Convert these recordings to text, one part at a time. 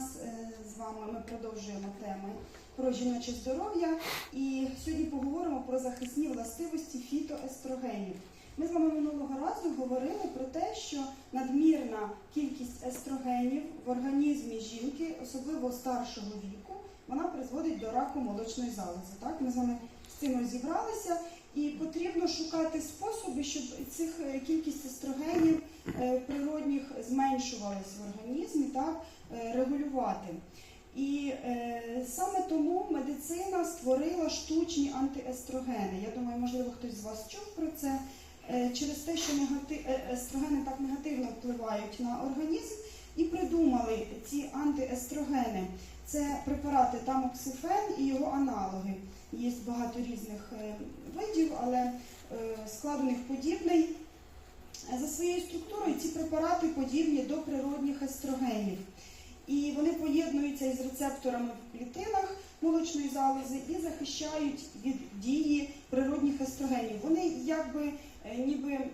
нас е, з вами ми продовжуємо теми про жіноче здоров'я і сьогодні поговоримо про захисні властивості фітоестрогенів. Ми з вами минулого разу говорили про те, що надмірна кількість естрогенів в організмі жінки, особливо старшого віку, вона призводить до раку молочної залози. Так, ми з вами з цим розібралися, і потрібно шукати способи, щоб цих е, кількість естрогенів е, природних зменшувалась в організмі, так, е, регулювати. І е, саме тому медицина створила штучні антиестрогени. Я думаю, можливо, хтось з вас чув про це. Е, через те, що негати... е, естрогени так негативно впливають на організм, і придумали ці антиестрогени. Це препарати тамоксифен і його аналоги. Є багато різних е, видів, але е, склад у них подібний. За своєю структурою ці препарати подібні до природних естрогенів. І вони поєднуються із рецепторами в клітинах молочної залози і захищають від дії природних естрогенів. Вони якби е, ніби ем,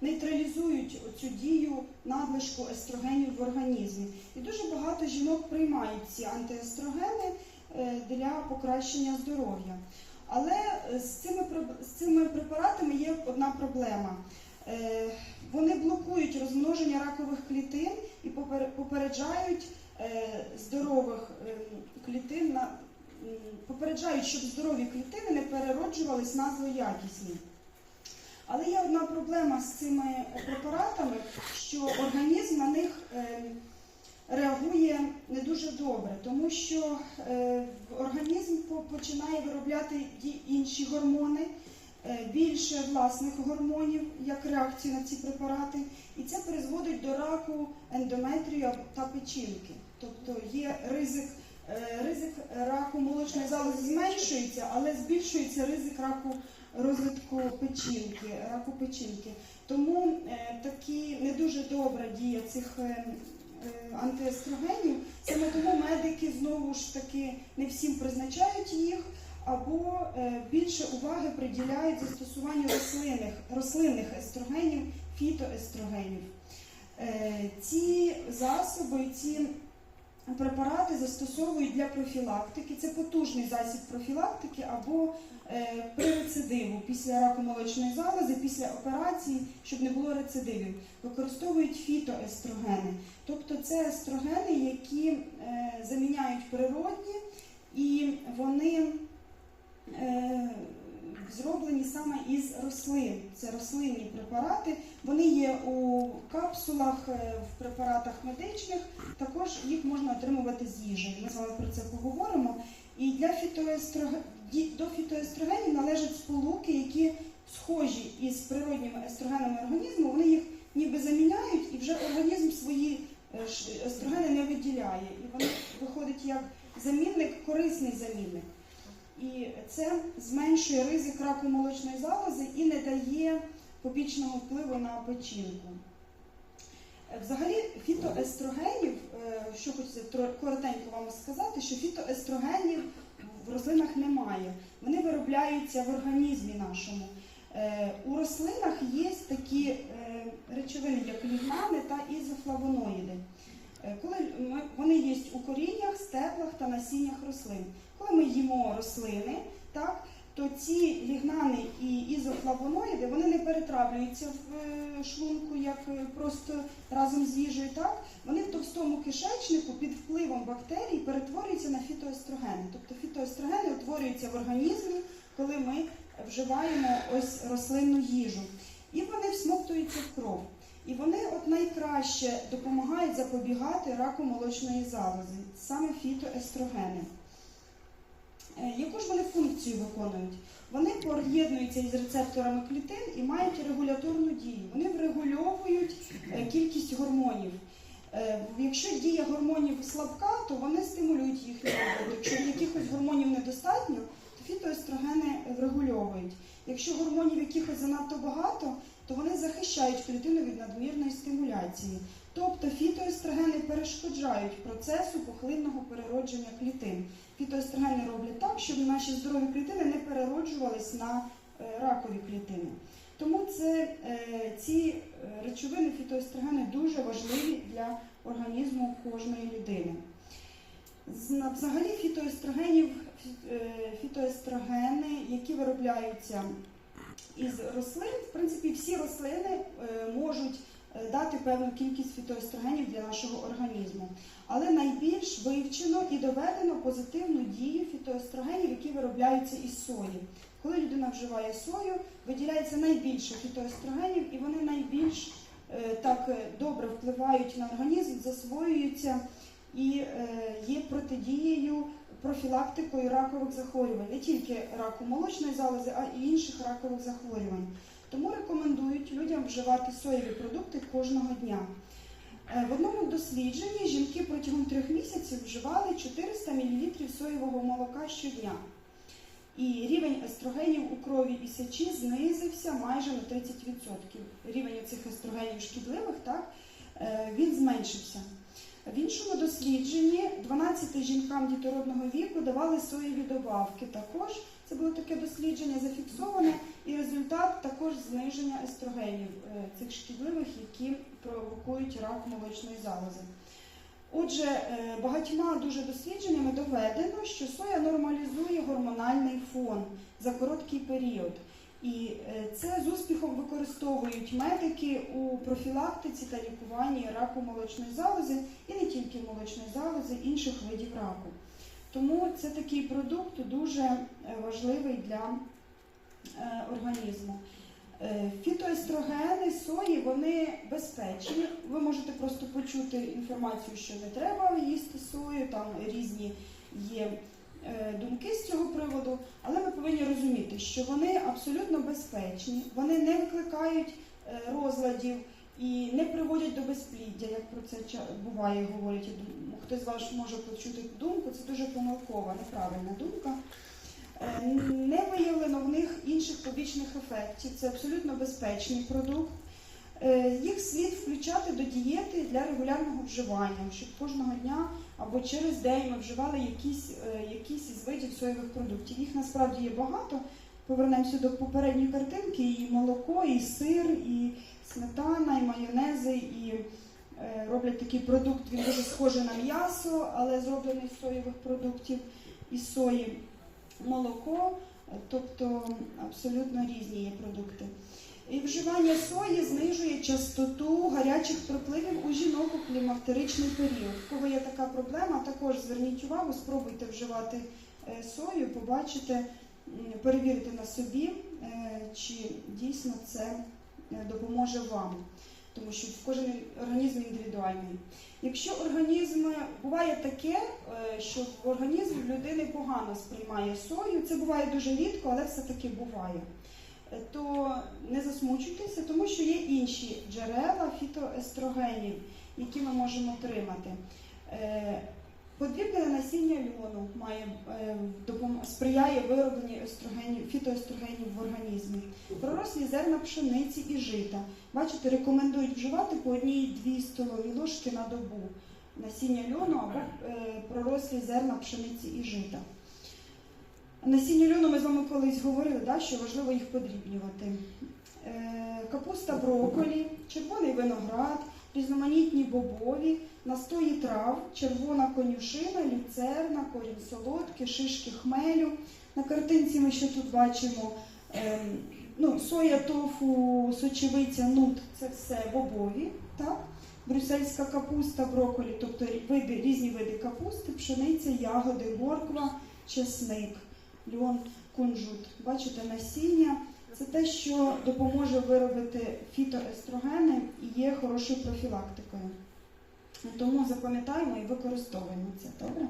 нейтралізують цю дію надлишку естрогенів в організмі. І дуже багато жінок приймають ці антиестрогени е, для покращення здоров'я. Але е, з цими, з цими препаратами є одна проблема. Е, Вони блокують розмноження ракових клітин і попереджають здорових клітин попереджають, щоб здорові клітини не перероджувались на злоякісні. Але є одна проблема з цими препаратами, що організм на них е, реагує не дуже добре, тому що е, організм починає виробляти інші гормони, е, більше власних гормонів, як реакцію на ці препарати, і це призводить до раку ендометрію та печінки. Тобто є ризик, е, ризик раку молочної залози зменшується, але збільшується ризик раку розвитку печінки, раку печінки. Тому е, такі не дуже добра дія цих е, е, антиестрогенів. Саме тому медики знову ж таки не всім призначають їх, або більше уваги приділяють застосуванню рослинних, рослинних естрогенів, фітоестрогенів. Ці засоби, ці препарати застосовують для профілактики. Це потужний засіб профілактики або е, при рецидиву після раку молочної залози, після операції, щоб не було рецидивів. Використовують фітоестрогени. Тобто це естрогени, які е, заміняють природні, і вони е, зроблені саме із рослин. Це рослинні препарати. Вони є у капсулах, е, в препаратах медичних. Також їх можна отримувати з їжею. Ми з вами про це поговоримо. І для фітоестроге- до фітоестрогенів належать сполуки, які схожі із природніми естрогенами організму. Вони їх ніби заміняють, і вже організм свої е, естрогени не виділяє. І вони виходить як замінник, корисний замінник. І це зменшує ризик раку молочної залози і не дає побічного впливу на печінку. Взагалі, фітоестрогенів, е, що хочеться коротенько вам сказати, що фітоестрогенів в рослинах немає. Вони виробляються в організмі нашому. Е, У рослинах є такі е, речовини, як лігнани та ізофлавоноїди. Коли вони є у коріннях, стеблах та насіннях рослин. Коли ми їмо рослини, так, то ці лігнани і ізофлавоноїди вони не перетравлюються в е, шлунку як е, просто разом з їжею. Так? Вони в товстому кишечнику під впливом бактерій перетворюються на фітоестрогени. Тобто фітоестрогени утворюються в організмі, коли ми вживаємо ось рослинну їжу. І вони всмоктуються в кров. І вони от найкраще допомагають запобігати раку молочної залози, саме фітоестрогени. Е, Яку ж вони функцію виконують? Вони поєднуються із рецепторами клітин і мають регуляторну дію. Вони врегульовують е, кількість гормонів. Е, Якщо дія гормонів слабка, то вони стимулюють їхню роботу. Якщо якихось гормонів недостатньо, то фітоестрогени врегульовують. Якщо гормонів якихось занадто багато, то вони захищають клітину від надмірної стимуляції. Тобто фітоестрогени перешкоджають процесу пухлинного переродження клітин. Фітоестрогени роблять так, щоб наші здорові клітини не перероджувались на е, ракові клітини. Тому це, е, ці е, речовини фітоестрогени дуже важливі для організму кожної людини. Взагалі фітоестрогенів, фітоестрогени, які виробляються із рослин, в принципі, всі рослини е, можуть е, дати певну кількість фітоестрогенів для нашого організму. Але найбільш вивчено і доведено позитивну дію фітоестрогенів, які виробляються із сої. Коли людина вживає сою, виділяється найбільше фітоестрогенів, і вони найбільш е, так добре впливають на організм, засвоюються і є протидією профілактикою ракових захворювань, не тільки раку молочної залози, а й інших ракових захворювань. Тому рекомендують людям вживати соєві продукти кожного дня. Е, В одному дослідженні жінки протягом трьох місяців вживали 400 мл соєвого молока щодня. І рівень естрогенів у крові і сечі знизився майже на 30%. Рівень цих естрогенів шкідливих так, е, він зменшився. В іншому дослідженні 12 жінкам дітородного віку давали соєві добавки. Також це було таке дослідження зафіксоване, і результат також зниження естрогенів е, цих шкідливих, які провокують рак молочної залози. Отже, е, багатьма дуже дослідженнями доведено, що соя нормалізує гормональний фон за короткий період. І е, це з успіхом використовують медики у профілактиці та лікуванні раку молочної залози і не тільки молочної залози, інших видів раку. Тому це такий продукт дуже е, важливий для е, організму. Фітоестрогени сої вони безпечні. Ви можете просто почути інформацію, що не треба їсти сою, там різні є думки з цього приводу, але ми повинні розуміти, що вони абсолютно безпечні, вони не викликають е, розладів і не приводять до безпліддя, як про це буває, говорять. Хтось з вас може почути думку, це дуже помилкова, неправильна думка. Е, Не виявлено в них інших побічних ефектів. Це абсолютно безпечний продукт. Е, Їх слід включати до дієти для регулярного вживання, щоб кожного дня або через день ми вживали якісь, е, якісь із видів соєвих продуктів. Їх насправді є багато. Повернемося до попередньої картинки: і молоко, і сир, і сметана, і майонези, і е, роблять такий продукт. Він дуже схожий на м'ясо, але зроблений з соєвих продуктів із сої молоко, тобто абсолютно різні є продукти. І вживання сої знижує частоту гарячих припливів у жінок у клімактеричний період. В кого є така проблема, також зверніть увагу, спробуйте вживати е, сою, побачите, перевірте на собі, е, чи дійсно це е, допоможе вам. Тому що кожен організм індивідуальний. Якщо організм буває таке, що організм людини погано сприймає сою, це буває дуже рідко, але все-таки буває. То не засмучуйтеся, тому що є інші джерела фітоестрогенів, які ми можемо отримати. Е, Подрібнене насіння льону має е, сприяє виробленню естрогенів, фітоестрогенів в організмі. Пророслі зерна пшениці і жита. Бачите, рекомендують вживати по одній-дві столові ложки на добу насіння льону або е, пророслі зерна пшениці і жита. Насіння льону ми з вами колись говорили, да, що важливо їх подрібнювати. Е, капуста брокколі, червоний виноград, різноманітні бобові, настої трав, червона конюшина, люцерна, корінь солодкий, шишки хмелю. На картинці ми ще тут бачимо ем, ну, соя, тофу, сочевиця, нут це все бобові. Так? Брюссельська капуста, брокколі, тобто види, різні види капусти, пшениця, ягоди, морква, чесник, льон, кунжут. Бачите, насіння. Це те, що допоможе виробити фітоестрогени і є хорошою профілактикою. Тому запам'ятаємо і використовуємо це, добре?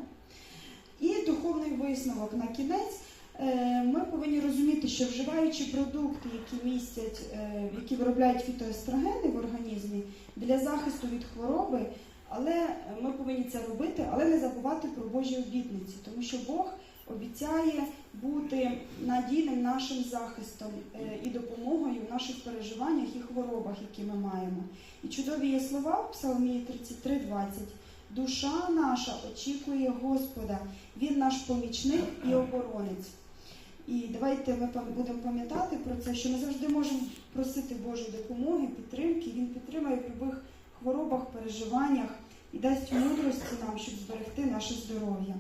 І духовний висновок на кінець. Е, Ми повинні розуміти, що вживаючи продукти, які містять, е, які виробляють фітоестрогени в організмі для захисту від хвороби, але ми повинні це робити, але не забувати про Божі обітниці, тому що Бог обіцяє бути надійним нашим захистом е, і допомогою в наших переживаннях і хворобах, які ми маємо. І чудові є слова в Псалмі 33:20. Душа наша очікує Господа, Він наш помічник і оборонець. І давайте ми будемо пам'ятати про це, що ми завжди можемо просити Божої допомоги, підтримки. Він підтримає в будь-яких хворобах, переживаннях і дасть мудрості нам, щоб зберегти наше здоров'я.